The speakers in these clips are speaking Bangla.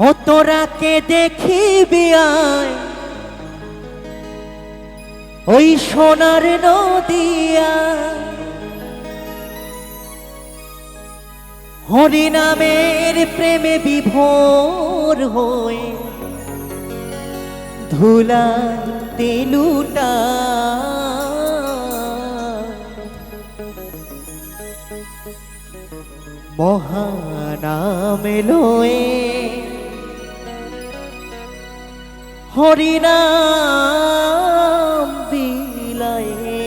ও তোরাকে দেখিবি ওই সোনার নদিয়া হরিনামের প্রেমে বিভোর হয়ে ধুলা তেলুটা মহানাম লয়ে হরিনাম বিলায়ে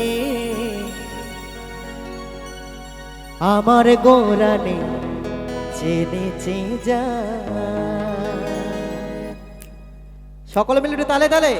আমার গোরানে চেনে চে যা। সকলে মিলে তালে তালে।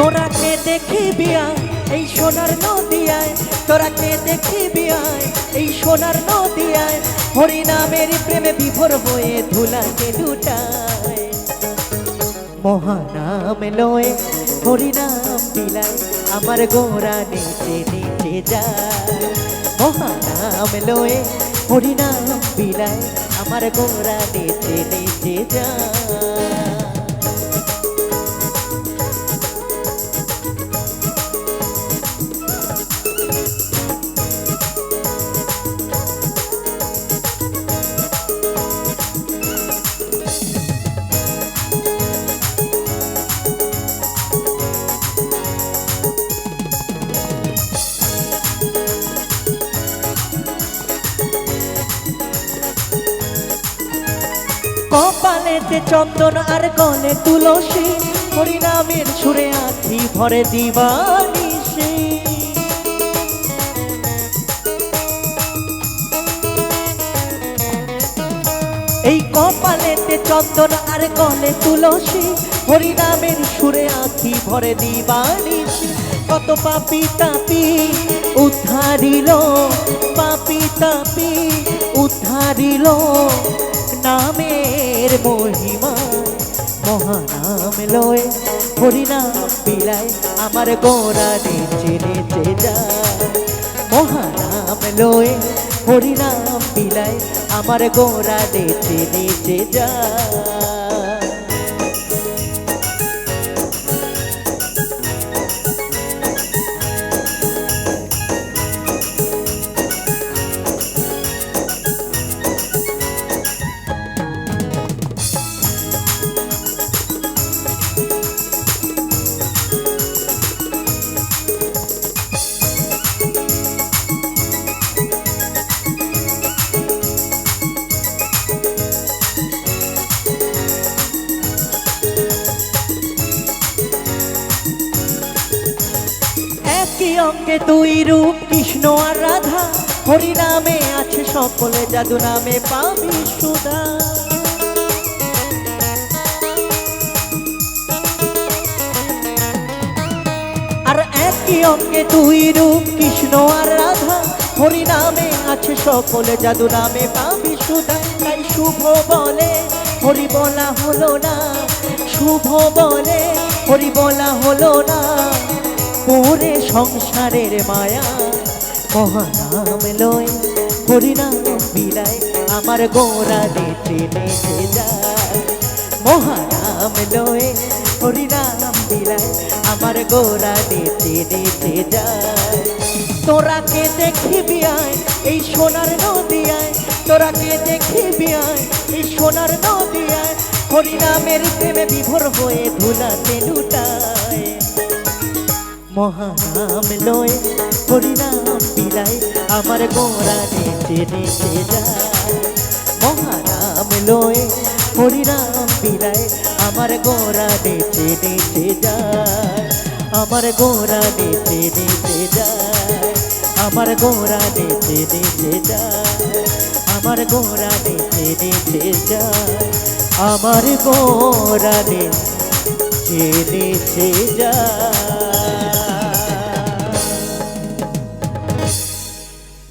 তালে তোরাকে দেখিবি আয় এই সোনার নদিয়ায়? তোরাকে দেখিবি আয় এই সোনার নদিয়ায়? হরিনামের প্রেমে বিভোর হয়ে ধুলাকে লুটায়। মহানাম লয়ে হরিনাম বিলায়, আমার গোরা নিচে নিচে যায়। মহানাম লয়ে হরিনাম বিলায়, আমার গোরা নিচে নিচে যায়। কপালেতে চন্দন আর গলে তুলসী, হরিনামের সুরে আখি ভরে দিবানিসি এই কপালেতে চন্দন আর গলে তুলসী, হরিনামের সুরে আখি ভরে দিবানিসি কত পাপি তাপি উদ্ধারিল, পাপি তাপি উদ্ধারিল নামের মহিমা মহানাম লয়। হরিনাম বিলায়, আমার গোরা নেচে নেচে যায়। মহানাম লয় হরিনাম বিলায়, আমার গোরা নেচে নেচে যায়। অঙ্গে দুই রূপ, কৃষ্ণ আর রাধা। হরি নামে আছে সকলে জাদু নামে পাবি সুধা। আর একই অঙ্গে দুই রূপ, কৃষ্ণ আর রাধা। হরি নামে আছে সকলে জাদু নামে পাবি সুধা। তাই শুভ বলে, হরি বলা হলো না। শুভ বলে, হরি বলা হলো না। পরে সংসারের মায়া। মহানাম লয়, হরিনাম বিলায় আমার গোরা নেচে নেচে যায় মহানাম লয়, হরিনাম বিলায় আমার গোরা নেচে নেচে যায় তোরাকে দেখিবি আয় এই সোনার নদিয়ায়? তোরাকে দেখিবি আয় এই সোনার নদিয়ায়? হরিনামের প্রেমে বিভোর হয়ে ধুলাতে লুটায়। মহানাম লয় হরিনাম বিলায় আমার গোরা নেচে নেচে যায়। মহানাম লয় হরিনাম বিলায় আমার গোরা নেচে নেচে যায়। আমার গোরা নেচে নেচে যায়, আমার গোরা নেচে নেচে যায়। আমার গোরা নেচে নেচে যায়, আমার গোরা নেচে নেচে যায়।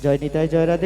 জয় নিতাই জয় রাধে